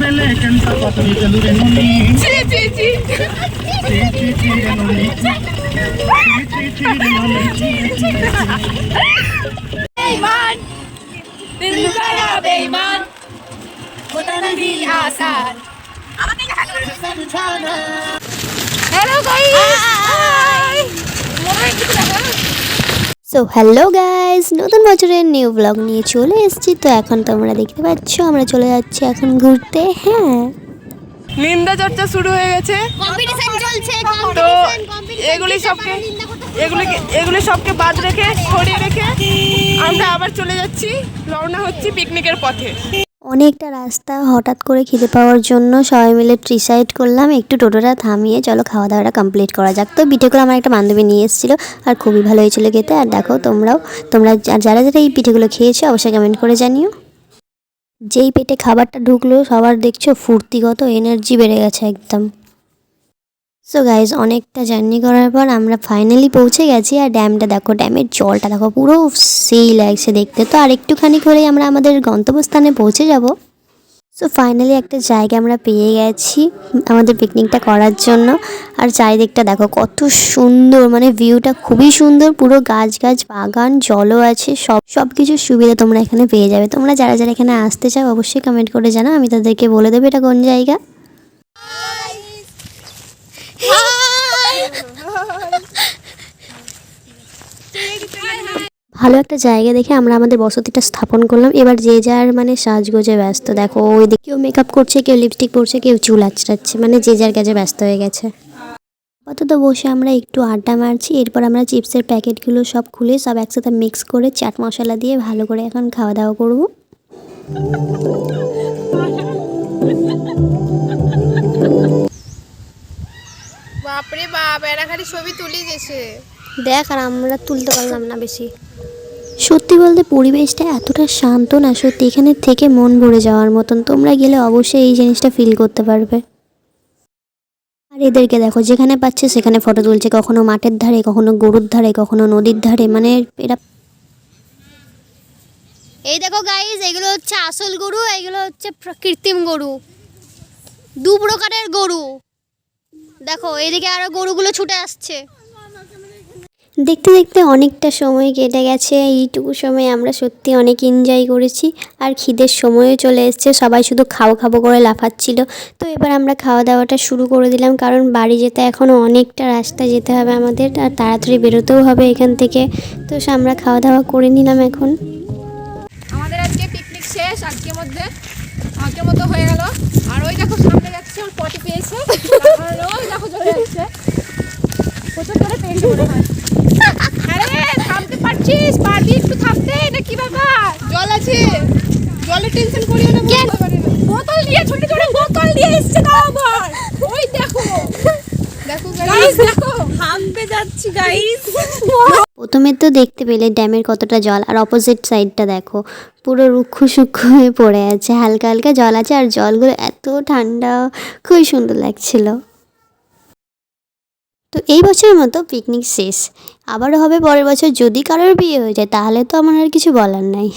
বেলে কেনটা পাতনি জলুরে নুনি চি চি চি চি চি চি রে নুনি চি চি রে নুনি বেঈমান দিল কারা বেঈমান। মোতানবি আসার? আমাকে hello guys so hello guys নতুন বছরের নিউ ব্লগ নিয়ে চলে এসেছি। তো এখন তোমরা দেখতে পাচ্ছ আমরা চলে যাচ্ছি এখন ঘুরতে হ্যাঁ। নিন্দা চর্চা শুরু হয়ে গেছে। কম্পিটিশন চলছে তো এগুলি সবকে এগুলি এগুলি সবকে বাদ রেখে সরিয়ে রেখে আমরা আবার চলে যাচ্ছি। রওনা হচ্ছি পিকনিকের পথে। অনেকটা রাস্তা হঠাৎ করে খিদে পাওয়ার জন্য সবাই মিলে ডিসাইড করলাম, একটু টোটোটা থামিয়ে চলো খাওয়া দাওয়াটা কমপ্লিট করা যাক। তো পিঠেগুলো আমার একটা বান্ধবী নিয়ে এসেছিল আর খুবই ভালো হয়েছিল খেতে। আর দেখো তোমরাও, তোমরা যারা যারা এই পিঠেগুলো খেয়েছো অবশ্যই কমেন্ট করে জানিও। যেই পেটে খাবারটা ঢুকলো সবার দেখছ ফুর্তিগত এনার্জি বেড়ে গেছে একদম। সো গাইজ অনেকটা জার্নি করার পর আমরা ফাইনালি পৌঁছে গেছি আর ড্যামটা দেখো ড্যামের জলটা দেখো, পুরো সেই লাগছে দেখতে। তো আর একটুখানি করেই আমরা আমাদের গন্তব্যস্থানে পৌঁছে যাব। সো ফাইনালি একটা জায়গা আমরা পেয়ে গেছি আমাদের পিকনিকটা করার জন্য। আর চারিদিকটা দেখো, কত সুন্দর মানে ভিউটা খুবই সুন্দর। পুরো গাছ গাছ বাগান, জলও আছে, সব সব কিছুর সুবিধা তোমরা এখানে পেয়ে যাবে। তোমরা যারা যারা এখানে আসতে চাও, অবশ্যই কমেন্ট করে জানাও। আমি তাদেরকে বলে দেবো এটা কোন জায়গা। ভালো একটা জায়গা দেখে আমরা আমাদের বসতিটা স্থাপন করলাম। এবার যে যার মানে সাজগোজে ব্যস্ত। দেখো, ওই দিকে কেউ মেকআপ করছে, কেউ লিপস্টিক পরছে, কেউ চুল আঁচড়াচ্ছে। মানে যে যার কাজে ব্যস্ত হয়ে গেছে। আপাতত বসে আমরা একটু আড্ডা মারছি। এরপর আমরা চিপসের প্যাকেটগুলো সব খুলে সব একসাথে মিক্স করে চাট মশলা দিয়ে ভালো করে এখন খাওয়া দাওয়া করব। ছবি তুলি গেছে। দেখ আর আমরা তুলতে পারলাম না বেশি। সত্যি বলতে পরিবেশটা এতটা শান্ত না সত্যি এখানে থেকে মন ভরে যাওয়ার মতন। তোমরা গেলে অবশ্যই এই জিনিসটা ফিল করতে পারবে। আর এদেরকে দেখো যেখানে পাচ্ছে সেখানে ফটো তুলছে। কখনো মাঠের ধারে কখনো গরুর ধারে কখনো নদীর ধারে। মানে এরা এই দেখো গাইস এগুলো হচ্ছে আসল গরু এগুলো হচ্ছে কৃত্রিম গরু। দু প্রকারের গরু। দেখো এদিকে আরও গরুগুলো ছুটে আসছে। দেখতে দেখতে অনেকটা সময় কেটে গেছে এইটুকু সময় আমরা সত্যি অনেক এনজয় করেছি আর খিদের সময়ও চলে এসছে সবাই শুধু খাব খাব করে লাফাচ্ছিল। তো এবার আমরা খাওয়া দাওয়াটা শুরু করে দিলাম কারণ বাড়ি যেতে এখনও অনেকটা রাস্তা যেতে হবে আমাদের আর তাড়াতাড়ি বেরোতেও হবে এখান থেকে। তো আমরা খাওয়া দাওয়া করে নিলাম এখন। আমাদের আজকে পিকনিক শেষ আজকের মধ্যে আজকের মতো হয়ে গেল। আর ওই দেখো সামনে যাচ্ছে ওর পটি পেয়েছে। আর ওই দেখো চলে যাচ্ছে। প্রচুর করে পেয়েছে মনে হয়। আরে থামতে পারছিস? পারবি একটু থামতে? এটা কি ব্যাপার? জল আছে। জলের টেনশন করিও না বোতল নিয়ে ছোট ছোট বোতল নিয়ে এসছে তাও আবার। ওই দেখো। দেখো গাইস দেখো। হামতে যাচ্ছি গাইস প্রথমে তো দেখতে পেলে ড্যামের কতটা জল, আর অপোজিট সাইডটা দেখো, পুরো রুক্ষ সূক্ষ্ম হয়ে পড়ে আছে, হালকা হালকা জল আছে, আর জলগুলো এত ঠান্ডা, খুবই সুন্দর লাগছিল। তো এই বছরের মতো পিকনিক শেষ। আবারও হবে পরের বছর, যদি কারোর বিয়ে হয়ে যায়, তাহলে তো আমার আর কিছু বলার নাই।